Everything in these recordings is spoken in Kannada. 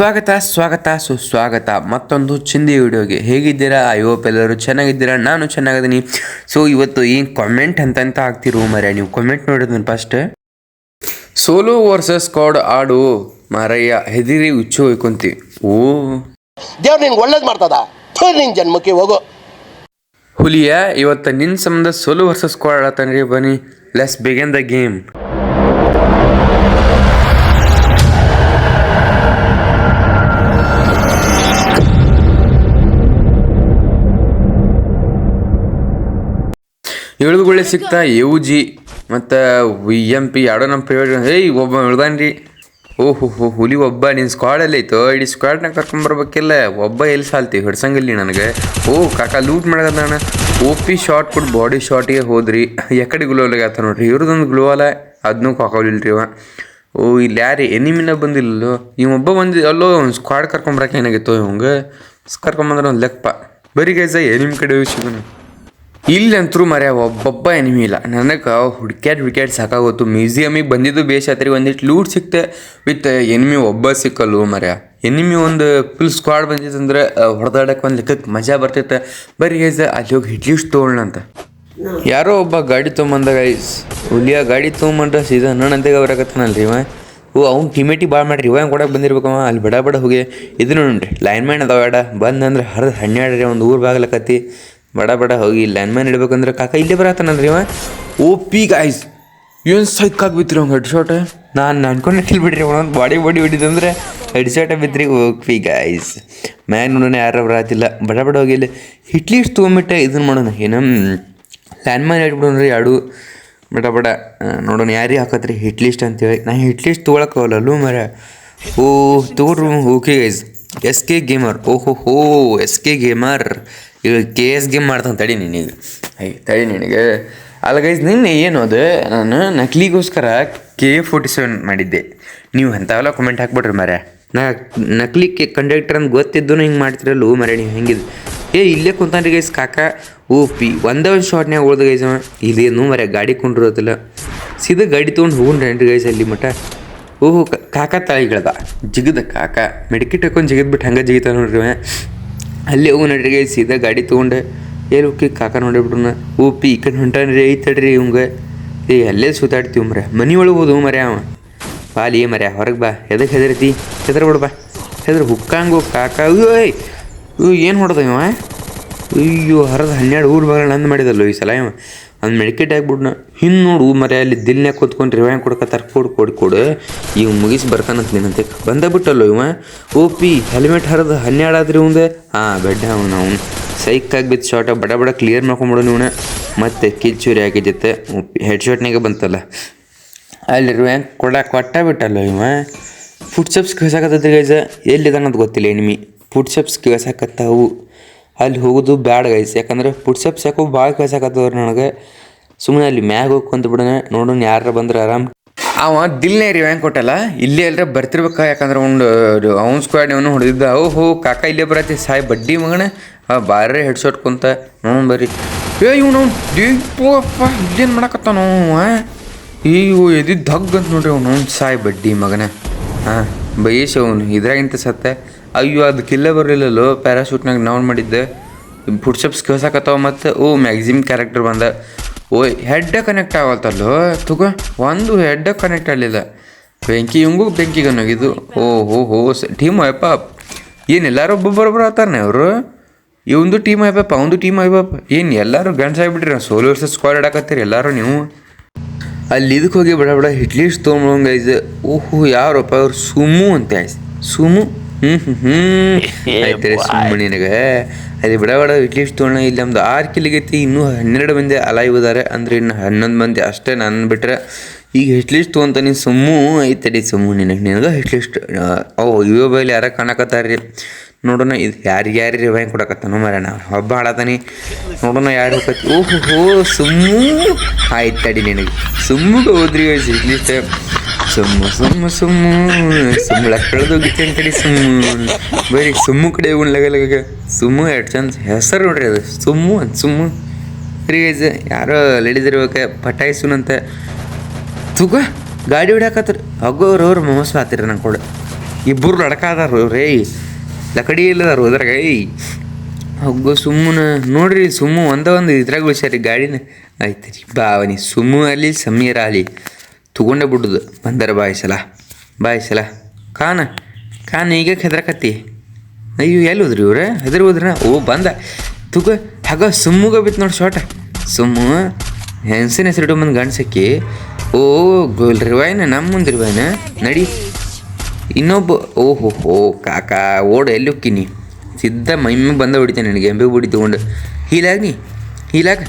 ಸ್ವಾಗತ ಸ್ವಾಗತ ಸುಸ್ವಾಗತ. ಮತ್ತೊಂದು ಚಿಂದಿ ವಿಡಿಯೋಗೆ ಹೇಗಿದ್ದೀರಾ? ಐ ಹೋಪ್ ಎಲ್ಲರೂ ಚೆನ್ನಾಗಿದ್ದೀರಾ? ನಾನು ಚೆನ್ನಾಗಿದ್ದೀನಿ. ಸೊ ಇವತ್ತು ಏನು ಕಾಮೆಂಟ್ ಅಂತಂತ ಆಗ್ತಿರೋ ಮರ ನೀವು ಕಾಮೆಂಟ್ ನೋಡಿದ್ನ ಫಸ್ಟ್ ಸೋಲೋ ವರ್ಸಸ್ ಸ್ಕ್ವಾಡ್ ಆಡು ಮಾರಯ್ಯ ಹೆದಿರಿ ಹುಚ್ಚು ಹೋಯ್ಕೊಂತಿ ಓ. ದೇವ್ರು ನಿಂಗೆ ಒಳ್ಳೇದು ಮಾಡ್ತದ? ನಿನ್ ಜನ್ಮಕ್ಕೆ ಹೋಗು. ಹುಲಿಯ ಇವತ್ತು ನಿನ್ನ ಸಂಬಂಧ ಸೋಲೋ ವರ್ಸಸ್ ಸ್ಕ್ವಾಡ್ ಆಡತಾನ್ರಿ ಬನ್ನಿ. ಲೆಸ್ ಬಿಗನ್ ದ ಗೇಮ್ ಇಳಿದುಗೊಳ್ಳೆ ಸಿಗ್ತಾ ಯು ಜಿ ಮತ್ತು ವಿ ಎಂ ಪಿ ಯಾರೋ ನಮ್ಮ ಫೇವ್ರೇಟ್ ಏಯ್, ಒಬ್ಬ ಇಳ್ದಾನ್ರಿ. ಓಹೋ ಹೋ ಹುಲಿ ಒಬ್ಬ ನಿನ್ನ ಸ್ಕ್ವಾಡಲ್ಲಿ ಐತೋ ಇಡೀ ಸ್ಕ್ವಾಡ್ನಾಗ ಕರ್ಕೊಂಬರ್ಬೇಕಿಲ್ಲ ಒಬ್ಬ ಎಲ್ಲಿ ಸಾಲ್ತಿ? ಹಿಡ್ಸಂಗಿಲ್ಲ ನನಗೆ. ಓ, ಕಾಕ ಲೂಟ್ ಮಾಡಕತ್ತಾನ ಓ ಪಿ ಶಾರ್ಟ್ ಕೊಟ್ಟು ಬಾಡಿ ಶಾರ್ಟಿಗೆ ಹೋದ್ರಿ. ಎಕಡೆ ಗ್ಲೋ ಆತ ನೋಡ್ರಿ. ಇವ್ರದೊಂದು ಗ್ಲೋ ಅಲ್ಲ. ಅದನ್ನೂ ಕಾಕೋಲಿಲ್ರಿ ಅವ ಓ, ಇಲ್ಲಿ ಯಾರು? ಎನಿಮಿನ ಬಂದಿಲ್ಲಲ್ಲೋ. ಇವೊಬ್ಬ ಬಂದು, ಅಲ್ಲೋ, ಒಂದು ಸ್ಕ್ವಾಡ್ ಕರ್ಕೊಂಬರಕ್ಕೆ ಏನಾಗಿತ್ತು ಇವಂಗೆ. ಕರ್ಕೊಂಬಂದ್ರೆ ಒಂದು ಲೆಕ್ಕ. ಬರೀ ಗೈಸ ಎನಿಮ್ ಕಡೆ ಸಿಗೋಣ. ಇಲ್ಲಂತರೂ ಮರ್ಯ ಒಬ್ಬೊಬ್ಬ ಎನಿಮಿ ಇಲ್ಲ. ನನಗೆ ಹುಡ್ಕ್ಯಾಡ್ ಹುಡ್ಕ್ಯಾಡ್ ಸಾಕಾಗೋತು. ಮ್ಯೂಸಿಯಮಿಗೆ ಬಂದಿದ್ದು ಬೇಷಾತ್ರಿ ಒಂದಿಷ್ಟು ಲೂಟ್ ಸಿಕ್ತೆ ವಿತ್ ಎನಿಮಿ ಒಬ್ಬ ಸಿಕ್ಕಲ್ಲು ಮರ್ಯ. ಎನಿಮಿ ಒಂದು ಫುಲ್ ಸ್ಕ್ವಾಡ್ ಬಂದಿತ್ತಂದ್ರೆ ಹೊಡೆದಾಡಕ್ಕೆ ಒಂದು ಲೆಕ್ಕಕ್ಕೆ ಮಜಾ ಬರ್ತೈತೆ ಬರೀ ಗೈಸ್ ಅಲ್ಲಿ ಹೋಗಿ ಹಿಟ್ಲಿಸ್ಟ್ ತೊಗೊಳ್ಳೋಣ ಯಾರೋ ಒಬ್ಬ ಗಾಡಿ ತೊಗೊಂಬಂದ ಗೈಸ್ ಹುಲಿಯ ಗಾಡಿ ತೊಗೊಂಬಂದ್ರೆ ಸೀದಾ ನನ್ನಂತೆಗೆ ಬರಕತ್ತಾನಲ್ರಿ ಇವ? ಓ, ಅವ್ನು ಟಿಮೇಟಿ ಭಾಳ ಮಾಡ್ರಿ. ಇವಾಗ ಕೊಡಕ್ಕೆ ಬಂದಿರ್ಬೇಕವ ಅಲ್ಲಿ ಬಡ ಬಡ ಹೋಗಿ, ಇದು ನೋಡ್ರಿ ಲೈನ್ ಮ್ಯಾನ್ ಅದಾವ ಬೇಡ. ಬಂದಂದ್ರೆ ಹರಿದು ಹನ್ನೆರಡು ಒಂದು ಊರು ಬಾಗ್ಲಕತ್ತಿ. ಬಡ ಬಡ ಹೋಗಿ ಲೈನ್ ಮ್ಯಾನ್ ಇಡ್ಬೇಕಂದ್ರೆ ಕಾಕ ಇಲ್ಲೇ ಬರತ್ತಾನಂದ್ರಿ ಇವ? ಓ ಪಿ ಗಾಯ್ಸ್ ಏನು ಸೈಕ್ ಬಿತ್ರಿ ಅವ್ನು ಹೆಡ್ ಶಾಟ್ ನಾನು ಅನ್ಕೊಂಡಿಟ್ಟಿಲ್ ಬಿಡ್ರಿ ಅವನೊಂದು ಬಾಡಿ ಬಾಡಿ ಹೊಡಿದಂದ್ರೆ ಹೆಡ್ ಶಾಟ ಬಿದ್ರಿ ಓಪಿ ಗಾಯ್ಸ್ ಮ್ಯಾನ್ ನೋಡೋಣ ಯಾರು ಬರತ್ತಿಲ್ಲ. ಬಡ ಬಡ ಹೋಗಿ ಇಲ್ಲಿ ಹಿಟ್ಲಿಸ್ಟ್ ತೊಗೊಂಬಿಟ್ಟೆ ಇದನ್ನ ಮಾಡೋಣ. ಏನು ಲ್ಯಾಂಡ್ ಮ್ಯಾನ್ ಇಟ್ಬಿಡೋಣ್ರಿ ಎರಡು ಬಡ ಬಡ ನೋಡೋಣ ಯಾರಿಗೆ ಹಾಕತ್ರಿ ಹಿಟ್ ಲಿಸ್ಟ್ ಅಂತೇಳಿ. ನಾ ಹಿಟ್ ಲಿಸ್ಟ್ ಅಲ್ಲೂ ಮರ. ಓ ತೊಗೊಡ್ರು okay guys S K gamer ಓಹೋ ಹೋ ಎಸ್ ಕೆ ಗೇಮರ್ ಈಗ ಕೆ ಎಸ್ ಗೇಮ್ ಮಾಡ್ತಾನೆ ತಡಿ ನಿನಗೆ. ಹೈ, ತಡಿ ನಿನಗೆ. ಅಲ್ಲ ಗೈಸ್ ನಿನ್ನೆ ಏನು ಅದು ನಾನು ನಕಲಿಗೋಸ್ಕರ ಕೆ ಫೋರ್ಟಿ ಸೆವೆನ್ ಮಾಡಿದ್ದೆ. ನೀವು ಅಂಥವೆಲ್ಲ ಕಮೆಂಟ್ ಹಾಕ್ಬಿಟ್ರಿ ಮರ ನಾ ನಕಲಿ ಕೆ ಕಂಡಕ್ಟರ್ ಅಂತ ಗೊತ್ತಿದ್ದು ಹಿಂಗೆ ಮಾಡ್ತಿರಲ್ಲ ಓ ಮರ ನೀವು ಹೆಂಗಿದ್ ಏ, ಇಲ್ಲೇ ಕುಂತಾನ್ರಿ ಗೈಸ್ ಕಾಕ. ಓ, ಪಿ ಒಂದೇ ಒಂದು ಶಾರ್ಟ್ನ್ಯಾಗ ಉಳ್ದ ಗೈಸ್ ಇದೇನು ಮರೆ ಗಾಡಿ ಕೊಂಡಿರೋದಿಲ್ಲ ಸೀದಾ ಗಾಡಿ ತೊಗೊಂಡು ಹೋಗ್ರಿ ಗೈಸ್ ಅಲ್ಲಿ ಮಟ ಓಹೋ, ಕಾಕ ತಾಯಿಗಳದ. ಜಿಗದ ಕಾಕ. ಮೆಡಿಕಿಟ್ ಹಾಕೊಂಡು ಜಿಗದ್ಬಿಟ್ಟು ಹಂಗೆ ಜಿಗಿತಾನ ನೋಡ್ರಿ. ಅಲ್ಲಿ ಹೋಗಿ ನಡ್ರಿ ಗೈಸ್, ಸೀದಾ ಗಾಡಿ ತೊಗೊಂಡೆ. ಏ ಹೋಗಿ ಕಾಕ ನೋಡಿಬಿಟ್ರನ ಉಪ್ಪಿ ಈ ಕಡೆ ಹೊಂಟಾನ ರೀ, ಐತಡ್ರಿ ಇವಂಗೆ. ಏ, ಅಲ್ಲೇ ಸುತ್ತಾಡ್ತೀವಿ ಮರ ಮನೆ ಒಳಗೆ ಹೋದವು ಮರ ಅವ. ಬಾಲಿ ಮರ ಹೊರಗೆ ಬಾ. ಎದಕ್ಕೆ ಹೆದರ್ತಿ? ಹೆದ್ರ ಬಿಡು ಬಾ. ಹೆದ್ರ ಹುಕ್ಕಂಗು ಕಾಕ. ಅಯ್ಯೋಯ್ ಏನು ಹೊಡೆದ ಇವ? ಅಯ್ಯೋ, ಹರದ ಹನ್ನೆರಡು ಊರು ಬಗಳ ನಂದು ಮಾಡಿದಲ್ಲೋ ಈ ಸಲ ಇವ. ಅವ್ನು ಮೆಡಿಕೇಟ್ ಆಗ್ಬಿಡ್ನ ಹಿಂದೆ ನೋಡು ಮರ ಅಲ್ಲಿ ದಿಲ್ನ್ಯಾಗ ಕೂತ್ಕೊಂಡು ಕೊಡಕ ಕೊಡ್ಕತ್ತಾರ, ಕೊಡು ಕೊಡು ಕೊಡು. ಇವ್ ಮುಗಿಸಿ ಬರ್ತಾನಂತ ನಿನ್ನಂತೆ ಬಂದ ಬಿಟ್ಟಲ್ಲ ಇವ? ಓ ಪಿ ಹೆಲ್ಮೆಟ್ ಹರಿದು ಹನ್ನೆರಡಾದ್ರಿ ಮುಂದೆ ಹಾಂ ಬೆಡ್ಡ ಅವನು ಅವನು. ಸೈಕಾಗಿ ಬಿತ್ತು ಶಾರ್ಟ ಬಡ ಬಡ ಕ್ಲಿಯರ್ ಮಾಡ್ಕೊಂಬಿಡು ನೀವು ಮತ್ತೆ ಕಿಚ್ಚೂರಿ ಆಗಿದ್ದೆ ಹೆಡ್ ಶಾಟ್ನಾಗೆ ಬಂತಲ್ಲ. ಅಲ್ಲಿ ರಿವಾಯ್ ಕೊಡಕ್ಕೆ ಕೊಟ್ಟ ಬಿಟ್ಟಲ್ಲ ಇವ? ಫುಡ್ ಸ್ಟೆಪ್ಸ್ ಎಲ್ಲಿದ ಗೈಸ ಎಲ್ಲಿದೆ ಅನ್ನೋದು ಗೊತ್ತಿಲ್ಲ ಎನಿಮಿ ಫುಡ್ ಕೇಳ್ಸಾಕತ್ತಾವು. ಅಲ್ಲಿ ಹೋಗೋದು ಬ್ಯಾಡ್ ಗೈಸ್ ಯಾಕಂದ್ರೆ ಪುಟ್ಸಪ್ ಯಾಕೋ ಭಾಳ ಕಳ್ಸಕತ್ತವ್ರಿ ನನಗೆ. ಸುಮ್ಮನೆ ಅಲ್ಲಿ ಮ್ಯಾಗ ಹೋಗಿ ಕುಂತ ಬಿಡೋಣ, ನೋಡೋಣ ಯಾರ ಬಂದ್ರೆ ಆರಾಮ್. ಅವ ದಿಲ್ನೇ ರಿವ್ಯಾಂಕ್ ಕೊಟ್ಟಲ್ಲ, ಇಲ್ಲೇ ಎಲ್ಲರ ಬರ್ತಿರ್ಬೇಕ? ಯಾಕಂದ್ರೆ ಒಂದು ಅವ್ನ ಸ್ಕ್ವಾಡ್ ಅವನು ಹೊಡೆದಿದ್ದ. ಓಹೋ, ಕಾಕ ಇಲ್ಲೇ ಬರತ್ತೆ, ಸಾಯ್ ಬಡ್ಡಿ ಮಗನ. ಬಾರೇ ಹೆಡ್ಸೋಟ್ ಕುಂತ, ನೋಡೋಣ ಬರ್ರಿ. ಏ, ಇವನು ದೀಪಪ್ಪ ಇದೇನು ಮಾಡಕತ್ತಾನೋ ಅಯ್ಯೋ ಎದಿ ದಗ್ ಅಂತ ನೋಡ್ರಿ ಅವ್ನು, ಸಾಯ್ ಬಡ್ಡಿ ಮಗನ. ಹಾಂ ಬಯಸ ಅವನು, ಇದ್ರಾಗಿಂತ ಸತ್ತ. ಅಯ್ಯೋ, ಅದು ಕಿಲ್ಲೇ ಬರಲಿಲ್ಲಲ್ಲೋ ಪ್ಯಾರಾಶೂಟ್ನಾಗ ನಾವು ಮಾಡಿದ್ದೆ. ಫುಡ್ಸಪ್ಸ್ ಕೇಳ್ಸಕತ್ತಾವ ಮತ್ತು? ಓ ಮ್ಯಾಗ್ಝಿಮ್ ಕ್ಯಾರೆಕ್ಟರ್ ಬಂದ. ಓ ಹೆಡ್ಡ ಕನೆಕ್ಟ್ ಆಗಲ್ತಲ್ಲೋ ತಗೋ, ಒಂದು ಹೆಡ್ಡ ಕನೆಕ್ಟ್ ಆಗಲಿಲ್ಲ. ಬೆಂಕಿ, ಹಿಂಗೂ ಬೆಂಕಿ ಗನ್ನೋಗಿದ್ದು ಓ, ಹೋ ಹೋ ಟೀಮ್ ಅಯ್ಯಪ್ಪ ಏನು, ಎಲ್ಲರೂ ಒಬ್ಬೊಬ್ಬರೊಬ್ಬರು ಆತಾರನೆ ಅವರು? ಇವಂದು ಟೀಮ್ ಅಯ್ಯಪ್ಪ ಒಂದು ಟೀಮ್ ಅಯ್ಯಪ್ಪ ಏನು, ಎಲ್ಲರೂ ಗಂಡ್ಸ್ ಆಗಿಬಿಟ್ರಿ ಸೋಲೋ ವರ್ಸಸ್ ಸ್ಕ್ವಾಡ್ ಆಡಕತ್ತೀರಿ ಎಲ್ಲರೂ ನೀವು? ಅಲ್ಲಿ ಇದಕ್ಕೆ ಹೋಗಿ ಬಡ ಬಡ ಹಿಟ್ಲಿಸ್ಟ್ ತೊಗೊಂಬಂಗ ಓಹೋ, ಯಾರಪ್ಪ, ಅವ್ರು ಸುಮು ಅಂತ ಆಯ್ತು. ಸುಮು. ಹ್ಞೂ ಹ್ಞೂ ಹ್ಞೂ ಆಯ್ತಾರೆ ನಿನಗೆ. ತೋಣ ಇಲ್ಲಿ ನಮ್ದು ಆರು ಕಿಲಿಗೈತಿ ಇನ್ನೂ ಹನ್ನೆರಡು ಮಂದಿ ಅಲೈವ್ ಇದ್ದಾರೆ ಅಂದ್ರೆ ಇನ್ನು ಹನ್ನೊಂದು ಮಂದಿ ಅಷ್ಟೇ ನನ್ನ ಬಿಟ್ರೆ. ಈಗ ಹಿಟ್ಲಿಸ್ಟ್ ತೊಗೊಂತ ನೀನು ಸುಮ್ಮು. ಐತಡಿ ಸುಮ್ಮು ನಿನಗೆ. ನಿನಗೆ ಹಿಟ್ಲಿಸ್ಟ್ ಓ ಇವ ಬೈಲಿ ಯಾರ ಕಾಣಕತ್ತಾರ್ರಿ. ನೋಡೋಣ ಇದು ಯಾರಿಗೆ ಯಾರು ರಿವೈನ್ ಕೊಡಕತ್ತಾನು ಮರಣ ಹಬ್ಬ ಹಾಳತಾನೆ. ನೋಡೋಣ ಯಾರು ಹೋಗತ್ತಿ ಓಹೋ ಹೋ ಸುಮ್ಮು. ಆಯ್ತಡಿ ತಡಿ ನಿನಗೆ. ಸುಮ್ಮಗೆ ಹೋದ್ರಿ ಇಷ್ಟ ಸುಮ್ಮು, ಸುಮ್ಮ ಸುಮ್ಮ ಸುಮ್ಮಳ ಕಳೆದೋಗಿತ್ತೇನು ಕಡೆ ಸುಮ್ಮ. ಬರೀ ಸುಮ್ಮು ಕಡೆ ಉಣ್ಲಗಲಗ ಸುಮ್ಮು ಎರಡು ಚಂದ ಹೆಸರು ನೋಡ್ರಿ ಅದು. ಸುಮ್ಮು ಅಂತ ಸುಮ್ಮು. ಸರಿ ಗೈಸ್, ಯಾರೋ ಲೇಡಿದಿರ್ಬೇಕು ಅಂತ. ತುಗ, ಗಾಡಿ ಹೊಡ್ಯಾಕತ್ರಿ. ಅಗೋರು ಅವ್ರು ಮೋಸ ಆತಿರ ನಂಗೆ ಕೊಡ. ಇಬ್ಬರು ಲಡಕ ಅದಾರ ರೇ ಲಕಡಿ ಇಲ್ಲದಾರ ಹೋದ್ರಾಗ ಏಯ್. ಹೋಗೋ ಸುಮ್ಮನ. ನೋಡ್ರಿ, ಸುಮ್ಮ ಒಂದ ಒಂದು ಇದ್ರಾಗ ಉಳಿಸ್ಯಾರಿ ಗಾಡಿನ. ಆಯ್ತು ರೀ ಬಾವನಿ ಸುಮ್ಮ ಅಲ್ಲಿ ಸಮೀರ ಅಲ್ಲಿ. ತಗೊಂಡೇ ಬಿಡುದು. ಬಂದರ ಬಾಯಿಸಲ. ಬಾಯಿಸಲ. ಕಾನ ಕಾನ ಈಗ ಹೆದ್ರಕತ್ತಿ. ಅಯ್ಯೋ, ಎಲ್ಲಿ ಹೋದ್ರಿ ಇವ್ರೆ? ಹೆದರ್ ಹೋದ್ರ ಓ, ಬಂದ. ತುಗ ಹಾಗ ಸುಮ್ಮಗ ಬಿತ್ತು ನೋಡಿ ಶಾಟ. ಸುಮ್ಮು, ಹೆಂಗಸಿನ ಹೆಸರಿಟ್ಟು ಬಂದು ಗಂಡ್ಸಕ್ಕಿ. ಓ ಗೋಲ್ ರಿವಾಯ್ನ ನಮ್ಮ ಮುಂದೆ ರಿವಾಯ್ನ ನಡಿ. ಇನ್ನೊಬ್ಬ ಓಹೋ ಹೋ ಕಾಕ, ಓಡ ಎಲ್ಲಿ ಹೋಕ್ಕಿನಿ ಸಿದ್ಧ ಮೈಮೆ ಬಂದ ಹೊಡಿತೇನೆ ನನಗೆ. ಎಂಬೆ ಬುಡಿ ತೊಗೊಂಡು. ಹೀಲಾಗ್ನಿ ಹೀಲಾಗ.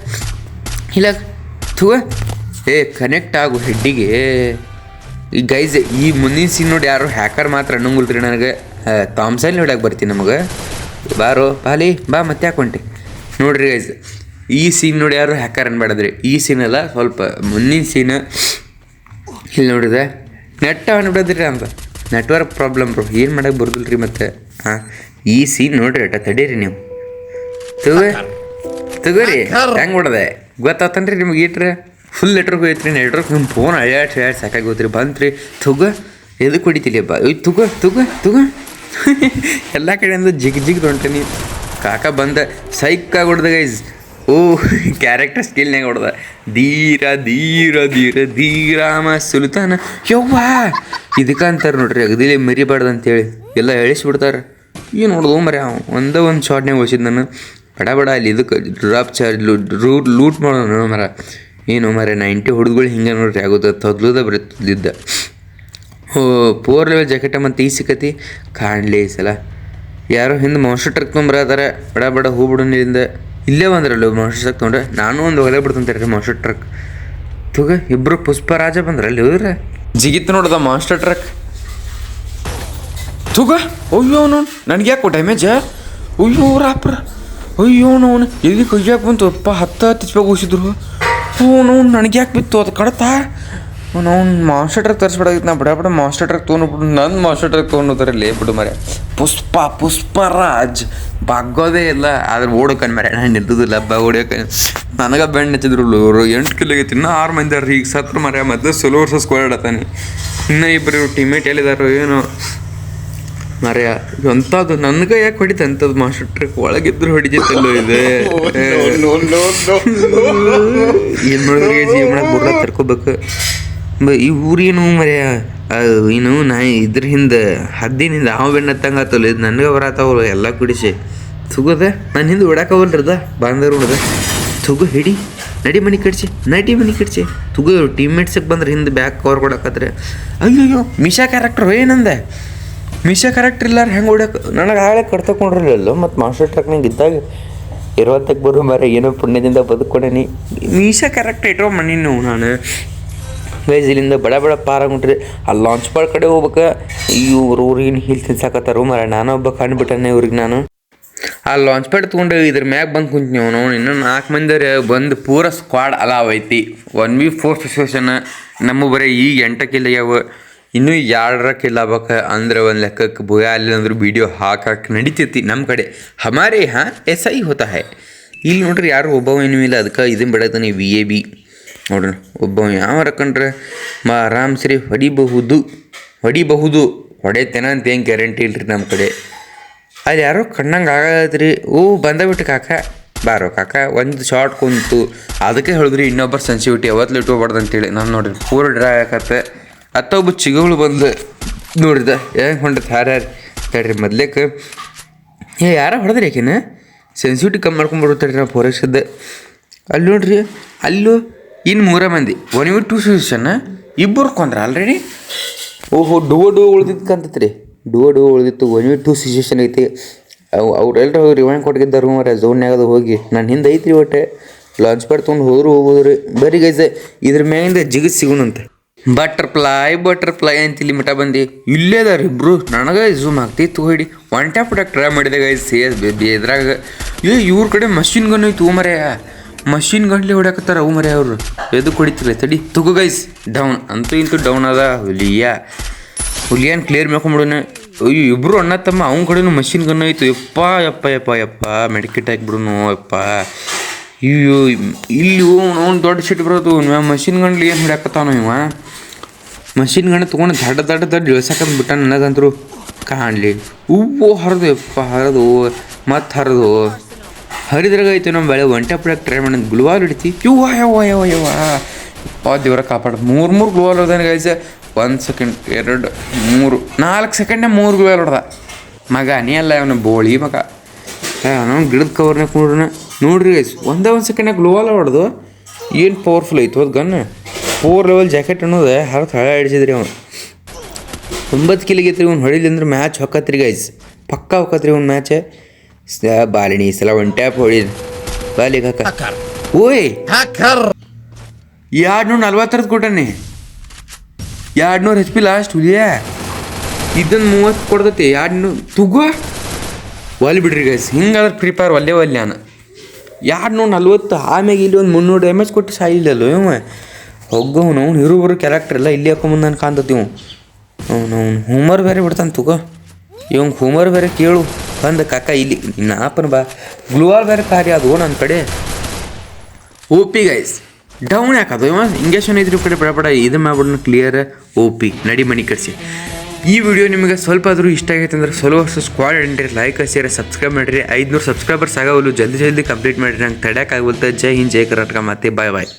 ಹೀಲಾಗ್. ಥುವ ಏ ಕನೆಕ್ಟ್ ಆಗು ಹೆಡ್ಡಿಗೆ ಈ ಗೈಸ್ ಈ ಮುಂದಿನ ಸೀನ್ ನೋಡಿ ಯಾರು ಹ್ಯಾಕರ್ ಮಾತ್ರ ಅನ್ನಂಗುಲ್ರಿ ನನಗೆ. ಥಾಮ್ಸನ್ ಹೇಳಕ್ಕೆ ಬರ್ತೀನಿ ನಮಗೆ. ಬಾರೋ ಬಾಲಿ ಬಾ ಮತ್ತೆ ಹಾಕೊಂಟಿ ನೋಡ್ರಿ ಗೈಸ್ ಈ ಸೀನ್ ನೋಡಿ ಯಾರು ಹ್ಯಾಕರ್ ಅನ್ಬೇಡದ್ರಿ. ಈ ಸೀನ್ ಅಲ್ಲ ಸ್ವಲ್ಪ ಮುಂದಿನ ಸೀನ್ ಇಲ್ಲಿ ನೋಡಿದೆ ನೆಟ್ ಅನ್ಬಿಡದ್ರಿ ಅಂತ. ನೆಟ್ವರ್ಕ್ ಪ್ರಾಬ್ಲಮ್ ಬ್ರೋ ಏನು ಮಾಡಕ್ಕೆ ಬರೋದಿಲ್ಲ ರೀ ಮತ್ತೆ? ಹಾಂ ಈ ಸೀನ್ ನೋಡ್ರಿ ಅಟ ತಡೀರಿ ನೀವು. ತಗೋ ತಗೋರಿ ಹೆಂಗೆ ಬಿಡದೆ ಗೊತ್ತಾತನ್ರಿ ನಿಮ್ಗೆ ಈಟ್ರೆ? ಫುಲ್ ನೆಟ್ವರ್ಕ್ ಹೋಯ್ತು ನೆಟ್ವರ್ಕ್ ಫೋನ್ ಅಳ್ಯಾಟ್ ಹೇಳಿ ಸಾಕಾಗಿ ಹೋತ್ರಿ ಬಂತ್ರಿ. ತುಗ ಎದಕ್ಕೆ ಹೊಡಿತಿಲಿಯಪ್ಪ ಅಯ್ಯ ತುಗ ತುಗ ತುಗ. ಎಲ್ಲ ಕಡೆಯಿಂದ ಜಿಗ್ ಜಿಗ್ ಹೊಂಟೀನಿ ಕಾಕ ಬಂದ ಸೈಕಾಗಿ ಹೊಡ್ದ ಗೈಸ್ ಓ ಕ್ಯಾರೆಕ್ಟರ್ ಸ್ಕಿಲ್ನಾಗ ಹೊಡ್ದ. ಧೀರ ಧೀರ ಧೀರ, ಧೀರಾಮ ಸುಲ್ತಾನ. ಯವ್ವ? ಇದಕ್ಕೆ ಅಂತಾರೆ ನೋಡ್ರಿ, ಅಗದಿಲಿ ಮರಿಬಾರ್ದು ಅಂತೇಳಿ ಎಲ್ಲ ಹೇಳಿಸ್ಬಿಡ್ತಾರೆ ಏನು ನೋಡ್ದು ಮರ ಒಂದೇ ಒಂದು ಶಾರ್ಟ್ನಾಗ ಓದಿಸಿದ್ ನಾನು. ಬಡ ಬಡ ಅಲ್ಲಿ ಇದಕ್ಕೆ ಡ್ರಾಪ್ ಚಾರ್ಜ್ ರೂಟ್ ಲೂಟ್ ಮಾಡೋಣ ಮರ ಏನು ಮರೆ ನೈಂಟಿ ಹುಡುಗಗಳು ಹಿಂಗೆ ನೋಡ್ರಿ ಆಗೋದು ತೊದ್ಲುದ ಬರುತ್ತಿದ್ದ. ಓ ಪೋರ್ ಲೆವೆಲ್ ಜಾಕೆಟ ಮತ್ತು ಈ ಸಿಕ್ಕತಿ? ಕಾಣಲಿ ಈ ಸಲ. ಯಾರೋ ಹಿಂದೆ ಮಾನ್ಸ್ಟರ್ ಟ್ರಕ್ ತೊಗೊಂಬರದಾರ ಬಡ ಬಡ, ಹೂ ಬಿಡೋನಿಂದ ಇಲ್ಲೇ ಬಂದ್ರಲ್ಲ ಮಾನ್ಸ್ಟರ್ ಟ್ರಕ್ ತೊಗೊಂಡ್ರೆ? ನಾನು ಒಂದು ಒಲೆ ಬಿಡ್ತಂತಾರೆ ಮಾನ್ಸ್ಟರ್ ಟ್ರಕ್ ತುಗ ಇಬ್ಬರು ಪುಷ್ಪರಾಜ ಬಂದ್ರಲ್ಲಿ ಹೋದ್ರೆ ಜಿಗಿತ್ ನೋಡ್ದ ಮಾನ್ಸ್ಟರ್ ಟ್ರಕ್ ತುಗ, ಅಯ್ಯೋ ಅವನು ನನಗೆ ಯಾಕೋ ಡ್ಯಾಮೇಜ ಅಯ್ಯೋ ರಾಪ್ರ. ಅಯ್ಯೋ ಅವನು, ಎಲ್ಲಿ ಕೈಯಾಕೆ ಬಂತು? ಅಪ್ಪ, ಹತ್ತು ಹತ್ತು ಇಸ್ಪಾಗ ಅವನು ನನಗೆ ಯಾಕೆ ಬಿತ್ತು? ಅದು ಕಡತ? ಅವ್ನು ಮಾಸ್ಟರ್ ಟ್ರಕ್ ತರಿಸ್ಬಿಡಾಗಿತ್ತು ನಾ ಬಡ ಮಾಸ್ಟರ್ ಟ್ರಕ್ ತೊಗೊಂಡ್ಬಿಟ್ಟು ನನ್ನ ಮಾಸ್ಟರ್ ಟ್ರಕ್ ತೊಗೊಂಡೋದ್ರೆ ಲೇ ಬಿಡು ಮರೆ ಪುಷ್ಪ, ಪುಷ್ಪರಾಜ್. ಬಗ್ಗೋದೇ ಇಲ್ಲ. ಆದ್ರೆ ಓಡೋಕನ್ ಮರೆ ನಾನು ನಿಲ್ಲುದಿಲ್ಲ ಹಬ್ಬ ಓಡಿಯೋಕೆ. ನನಗೆ ಬೆಣ್ಣೆ ಹಚ್ಚಿದ್ರು ಅವರು ಎಂಟು ಕಿಲೋಗೆ ತಿನ್ನ ಆರು ಮಂದಿ ಈಗ ಸತ್ರ ಮರೆ ಮತ್ತೆ ಸೊಲೋ ವರ್ಷ ಸ್ಕ್ವಾಡ್ ಆಡತಾನೆ. ಇನ್ನೂ ಇಬ್ಬರು ಟೀಮೇಟ್ ಎಲ್ಲಿದಾರೋ ಏನೋ. ಮರ್ಯ ಎಂಥದ್ದು ನನಗೆ ಯಾಕೆ ಹೊಡಿತ ಅಂಥದ್ದು? ಮಾಸ್ಟರ್ ಟ್ರಿಕ್ ಒಳಗಿದ್ರು ಹೊಡಿತಿತ್ತಲ್ಲೋ ಇದೆ? ಏನು ಮಾಡಿದ್ರೆ? ಜೀವನ ಬುರ್ರ ತರ್ಕೋಬೇಕು ಈ ಊರೇನು ಮರೆಯ ಏನು, ನಾ ಇದ್ರ ಹಿಂದೆ ಹದ್ದಿನಿಂದ ಹಾವು ಬೆಣ್ಣ ಹತ್ತಂಗೆ ಆತಲ್ಲ, ಇದು ನನಗೆ ಬರತ್ತಾವಲ್ಲ, ಎಲ್ಲ ಕುಡಿಸಿ. ತುಗದ ನನ್ನ ಹಿಂದೆ ಹೊಡಕವಲ್ರದ ಬಾಂಧವ್ರು ಹೊಡೆದ ತುಗು, ಹಿಡಿ, ನಡಿ ಮನಿ ಕಟ್ಸಿ, ನಡಿ ಮನೆ ಕಡ್ಸಿ ತುಗು ಟೀಮ್ಮೇಟ್ಸಿಗೆ ಬಂದ್ರೆ ಹಿಂದೆ ಬ್ಯಾಕ್ ಕವರ್ ಕೊಡಕತ್ರೆ ಅಯ್ಯೋ ಮಿಶಾ ಕ್ಯಾರೆಕ್ಟರ್ ಏನಂದೆ? ಮಿಶಾ ಕರೆಕ್ಟ್ ಇಲ್ಲಾರ ಹೆಂಗೆ ಹೊಡ್ಯಕ್ಕೆ ನನಗೆ ಹಾಳೆ ಕಡ್ತಕೊಂಡಿರಲಿಲ್ಲ ಮತ್ತು ಮಾಸ್ಟರ್ ಟ್ರಕ್ನಾಗ ಇದ್ದಾಗ ಇರುವತ್ತಕ್ಕೆ ಬರೋ ಮರ ಏನೋ ಪುಣ್ಯದಿಂದ ಬದುಕೊಂಡೇನಿ ಮೀಶಾ ಕರೆಕ್ಟ್ ಇಟ್ಟೋ ಮಣ್ಣಿ ನೀವು ನಾನು. ಗೈಸ್ ಇಲ್ಲಿಂದ ಬಡ ಬಡ ಪಾರಾಗುಂಟ್ರಿ ಅಲ್ಲಿ ಲಾಂಚ್ ಪಾಡ್ ಕಡೆ ಹೋಗ್ಬೇಕು. ಇವ್ರು ಊರಿಗೆ ಹಿಲ್ ತಿನ್ಸಾಕತ್ತಾರ ಮರ. ನಾನು ಒಬ್ಬ ಕಂಡುಬಿಟ್ಟನೆ ಇವ್ರಿಗೆ ನಾನು. ಆ ಲಾಂಚ್ ಪ್ಯಾಡ್ ತೊಗೊಂಡು ಇದ್ರ ಮ್ಯಾಗ ಬಂದು ಕುಂತೀನಿ ನಾವು ಇನ್ನೂ ನಾಲ್ಕು ಮಂದಿ ಬಂದು ಪೂರ ಸ್ಕ್ವಾಡ್ ಅಲಾವ್ ಐತಿ ಒನ್ ವಿ ಫೋರ್ ಸಿಚುವೇಶನ್ ನಮ್ಮ ಬರೀ ಈಗ ಎಂಟಕ್ಕಿಲ್ಲ ಯಾವ ಇನ್ನೂ ಕಿಲ್ ಆಗ್ಬೇಕು ಅಂದ್ರೆ ಒಂದು ಲೆಕ್ಕಕ್ಕೆ ಭೂಯ ಅಲ್ಲಿ ಅಂದ್ರೆ ವಿಡಿಯೋ ಹಾಕಕ್ಕೆ ನಡೀತೈತಿ ನಮ್ಮ ಕಡೆ. ಹಮಾರೆ ಹಾಂ ಎಸ್ ಐ ಹೋತಾ ಹೈ. ಇಲ್ಲಿ ನೋಡ್ರಿ ಯಾರು ಒಬ್ಬವ ಏನೂ ಇಲ್ಲ ಅದಕ್ಕೆ ಇದನ್ನ ಬಿಡತಾನೆ ವಿ ಎ ಬಿ ನೋಡ್ರಿ, ಒಬ್ಬವ ಯಾವ ಕಂಡ್ರೆ ಮಾ ಆರಾಮ್ ಸರಿ ಹೊಡಿಬಹುದು ಹೊಡಿಬಹುದು. ಹೊಡೆತೇನ ಅಂತ ಏನು ಗ್ಯಾರಂಟಿ ಇಲ್ರಿ ನಮ್ಮ ಕಡೆ. ಅಲ್ಲಿ ಯಾರೋ ಕಣ್ಣಂಗೆ ಆಗತ್ರಿ ಓ, ಬಂದ ಬಿಟ್ಟು ಕಾಕ. ಬಾರೋ ಕಾಕ, ಒಂದು ಶಾರ್ಟ್ ಕುಂತು. ಅದಕ್ಕೆ ಹೇಳಿದ್ರಿ ಇನ್ನೊಬ್ಬರು ಸೆನ್ಸಿವಿಟಿ ಯಾವತ್ತಲೂ ಇಟ್ಕೋಬಾರ್ದು ಅಂತೇಳಿ. ನಾನು ನೋಡ್ರಿ, ಪೂರ್ ಡ್ರೈ ಆಗತ್ತೆ. ಅತ್ತ ಒಬ್ಬ ಚಿಗುಳು ಬಂದು ನೋಡಿದ ಹೆಂಗೆ ಹೊಂಡತ್ ಯಾರ್ಯಾರು ತಡ್ರಿ ಮೊದ್ಲೇಕ. ಏ, ಯಾರ ಹೊಡೆದ್ರಿ ಯಾಕೆನ ಸೆನ್ಸಿಟಿವಿಟಿ ಕಮ್ಮಿ ಮಾಡ್ಕೊಂಡ್ಬರ್ತಾರೆ ನಾವು ಫಾರೆಸ್ಟ್ದ ಅಲ್ಲಿ ನೋಡ್ರಿ, ಅಲ್ಲೂ ಇನ್ನು ಮೂರ ಮಂದಿ. ಒನ್ ವಿ ಟು ಸಿಚುವೇಶನ್ ಇಬ್ಬರು ಕೊಂದ್ರ ಆಲ್ರೆಡಿ ಓಹೋ ಡೋ ಡೋ ಉಳ್ದಿತ್ತು ರೀ ಡೋ ಡೋ ಉಳ್ದಿತ್ತು ಒನ್ ವಿ ಟು ಸಿಚುವೇಶನ್ ಐತಿ. ಅವು ಅವ್ರೆಲ್ಲರೂ ಹೋಗಿ ರಿವೈಂಡ್ ಕೊಟ್ಟಿದ್ದಾರೆ ಮರ ಝೋನ್ಯಾಗದು ಹೋಗಿ. ನಾನು ಹಿಂದೆ ಐತ್ರಿ ಒಟ್ಟೆ. ಲಾಂಚ್ ಪ್ಯಾಡ್ ತೊಗೊಂಡು ಹೋದ್ರು ಹೋಗೋದ್ರಿ ಬರೀ ಗೈಸ್ ಇದ್ರ ಮ್ಯಾಗಿಂದ ಜಿಗಿಸ್ ಸಿಗೋಣಂತೆ ಬಟರ್ಫ್ಲೈ ಬಟರ್ಫ್ಲೈ ಅಂತ ಇಲ್ಲಿ ಮಠ ಬಂದು. ಇಲ್ಲೇ ಅದಾರ ಇಬ್ರು. ನನಗೆ ಝೂಮ್ ಆಗ್ತಿತ್ತು ಹೊಡಿ ಒನ್ ಟ್ಯಾಪ್ ಪ್ರೊಡಕ್ಟ್ ಟ್ರೈ ಮಾಡಿದೆ ಗೈಸ್ ಸೇಸ್ ಇದ್ರಾಗ. ಏ, ಇವ್ರ ಕಡೆ ಮಷಿನ್ ಗನ್ ಐತು ಮರೆಯ. ಮಷಿನ್ ಗನ್ಲಿ ಹೊಡ್ಯಾಕತ್ತಾರ ಅವು ಮರೆ ಅವರು. ಎದು ಹೊಡಿತಿಲ್ಲ ತಡಿ. ತಗೋ ಗೈಸ್ ಡೌನ್ ಅಂತೂ ಇಂತೂ ಡೌನ್ ಅದ, ಹುಲಿಯ. ಹುಲಿಯನ್ ಕ್ಲಿಯರ್ ಮಾಡ್ಕೊಂಬಿಡೋಣ. ಅಯ್ಯೋ, ಇಬ್ರು ಅಣ್ಣ ತಮ್ಮ, ಅವ್ನ ಕಡೆನೂ ಮಷಿನ್ ಗನ್ ಐತು. ಯಪ್ಪ ಯಪ್ಪ ಯಪ್ಪ ಯಪ್ಪ. ಮೆಡಿಕೆಟ್ ಹಾಕ್ಬಿಡೋನು, ಯಪ್ಪ. ಅಯ್ಯೋ, ಇಲ್ಲಿ ಅವ್ನು ದೊಡ್ಡ ಸಿಟ್ಟು ಬರೋದು. ಮಷಿನ್ ಗನ್ಲಿ ಏನು ಹೊಡ್ಯಾಕತ್ತಾನ ಇವ. ಮಷಿನ್ ಗನ್ ತೊಗೊಂಡು ದಡ್ಡ ದಡ್ಡ ದಡ್ಡ ಇಳಿಸಕಂತ ಬಿಟ್ಟ ನನಗಂತರು. ಕಾಣಲಿ. ಹೂವು ಹರಿದು ಎಪ್ಪ ಹರಿದು, ಮತ್ತೆ ಹರಿದು. ಹರಿದ್ರಾಗ ಐತೆ ನಮ್ಮ ಬೆಳೆ, ಒಂಟೆ ಪಡಕ್ಕೆ ಟ್ರೈ ಮಾಡೋದು ಗ್ಲುವಾಲ್ ಹಿಡಿತಿ. ಯುವ ಯವ್ವ ಯವ್ವ ಯವ್ವ. ಆ ದೇವ್ರ ಕಾಪಾಡ. ಮೂರು ಮೂರು ಗ್ಲುವಾಲ್ ಹೊಡೆದಾನೆ ಗೈಸ ಒಂದು ಸೆಕೆಂಡ್ ಎರಡು, ಮೂರು, ನಾಲ್ಕು ಸೆಕೆಂಡ್ನೇ ಮೂರು ಗ್ಲುವಾಲ್ ಹೊಡೆದ. ಮಗ, ನೀ ಅಲ್ಲ ಅವನ ಬೋಳಿ ಮಗ. ನಾವು ಗಿಡದ ಕವರ್ನಾಗ ನೋಡ್ರಿ ನೋಡ್ರಿ ಗೈಸ್ ಒಂದೇ ಒಂದು ಸೆಕೆಂಡ್ನಾಗ ಗ್ಲೋವಾಲ್ ಹೊಡೆದು. ಏನು ಪವರ್ಫುಲ್ ಐತೆ ಹೋದ್ ಗನ್. ಫೋರ್ ಲೆವೆಲ್ ಜಾಕೆಟ್ ಅನ್ನೋದು ಹರತ್ ಹಳೆ ಹಿಡಿಸಿದ್ರಿ ಅವನು. ಒಂಬತ್ತು ಕಿಲಿಗೆತ್ರಿ ಅವ್ನು ಹೊಡಿಲಿ ಅಂದ್ರೆ ಮ್ಯಾಚ್ ಹೊಕ್ಕತ್ರಿ ಗೈಸ್ ಪಕ್ಕ ಹೊಕ್ಕತ್ರಿ ಒಂದು ಮ್ಯಾಚ್ ಬಾಲಿಣಿ ಈ ಸಲ ಒನ್ ಟ್ಯಾಪ್ ಹೊಡಿದ್ ಬಾಲಿಗೆ ಹಾಕ. ಓಯ್! ಎರಡು ನೂರ ನಲ್ವತ್ತರದ್ದು ಕೊಟ್ಟಾನೆ ಎರಡು ನೂರು ಹೆಚ್ ಪಿ ಲಾಸ್ಟ್ ಹುಲಿಯ. ಇದನ್ನು ಮೂವತ್ತು ಕೊಡ್ತೈತಿ ಎರಡು ನೂರು ತುಗೋ. ಒಲ್ ಬಿಡ್ರಿ ಗೈಸ್ ಹಿಂಗಾದ್ರೆ ಫ್ರೀ ಫೈರ್ ಒಲ್ಲೆ ನಾನು. ಎರಡು ನೂರ ನಲ್ವತ್ತು ಆಮ್ಯಾಗ ಇಲ್ಲಿ ಒಂದು ಮುನ್ನೂರು ಡ್ಯಾಮೇಜ್ ಕೊಟ್ಟು ಸಾಯಿಲ್ಲಲ್ಲ ಇವ ಹೋಗವನು ಅವ್ನು ಇರುವರು ಕ್ಯಾರೆಕ್ಟರ್ ಇಲ್ಲ ಇಲ್ಲಿ ಹಾಕೊಂಬಂದು ನಾನು ಕಾಣ್ತತಿ ಇವು ಅವ್ನು ಅವ್ನು ಹೂಮರ್ ಬೇರೆ ಬಿಡ್ತಾನೆ ತುಗೋ. ಇವಂಗೆ ಹೂಮರ್ ಬೇರೆ ಕೇಳು. ಬಂದ ಕಾಕ ಇಲ್ಲಿ ನಾಪನ ಬಾ. ಗ್ಲೂವಾಲ್ ಬೇರೆ ಕಾರ್ಯ ಅದು ನನ್ನ ಕಡೆ. ಓ ಪಿ ಗೈಸ್ ಡೌನ್ ಯಾಕದು? ಇವ ಇಂಗೇಷನ್ ಇದ್ರ ಕಡೆ ಬಡ ಬಡ, ಇದು ಮಾಡ್ಬಿಡೋಣ ಕ್ಲಿಯರ್ ಓ ಪಿ ನಡಿ ಮನಿ ಕಟ್ಸಿ. ಈ ವಿಡಿಯೋ ನಿಮಗೆ ಸ್ವಲ್ಪ ಆದರೂ ಇಷ್ಟ ಆಗೈತೆ ಅಂದ್ರೆ ಸ್ವಲ್ಪ ವರ್ಷ squad entry like share subscribe ಮಾಡಿರಿ. ಐದುನೂರು ಸಬ್ಸ್ಕ್ರೈಬರ್ಸ್ ಆಗವಲ್ಲು ಜಲ್ದಿ ಜಲ್ದಿ ಕಂಪ್ಲೀಟ್ ಮಾಡಿರಿ. ನಂಗೆ ತಡ್ಯಾಕಾಗವಲ್ತ ಜೈ ಹಿಂದ್, ಜೈ ಕರ್ನಾಟಕ. ಮತ್ತೆ ಬಾಯ್ ಬಾಯ್